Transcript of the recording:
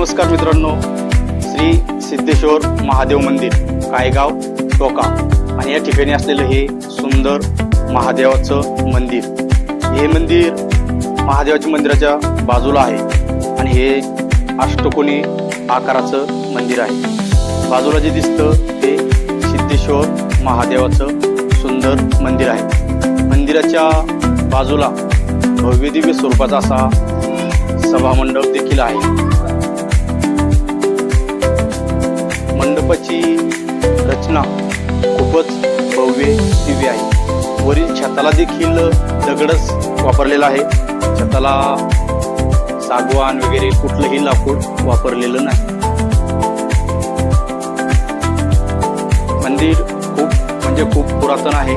नमस्कार मित्रांनो. श्री सिद्धेश्वर महादेव मंदिर कायगाव टोका. आणि या ठिकाणी असलेलं हे सुंदर महादेवाचं मंदिर. हे मंदिर महादेवाच्या मंदिराच्या बाजूला आहे. आणि हे अष्टकोनी आकाराचं मंदिर आहे. बाजूला जे दिसतं ते सिद्धेश्वर महादेवाचं सुंदर मंदिर आहे. मंदिराच्या बाजूला भव्य दिव्य स्वरूपाचा असा सभामंडप देखील आहे. मंडपाची रचना खूपच भव्य दिव्य आहे. वरील छताला देखील दगडच वापरलेला आहे. छताला सागवान वगैरे कुठलंही लाकूड वापरलेलं नाही. मंदिर खूप म्हणजे खूप पुरातन आहे.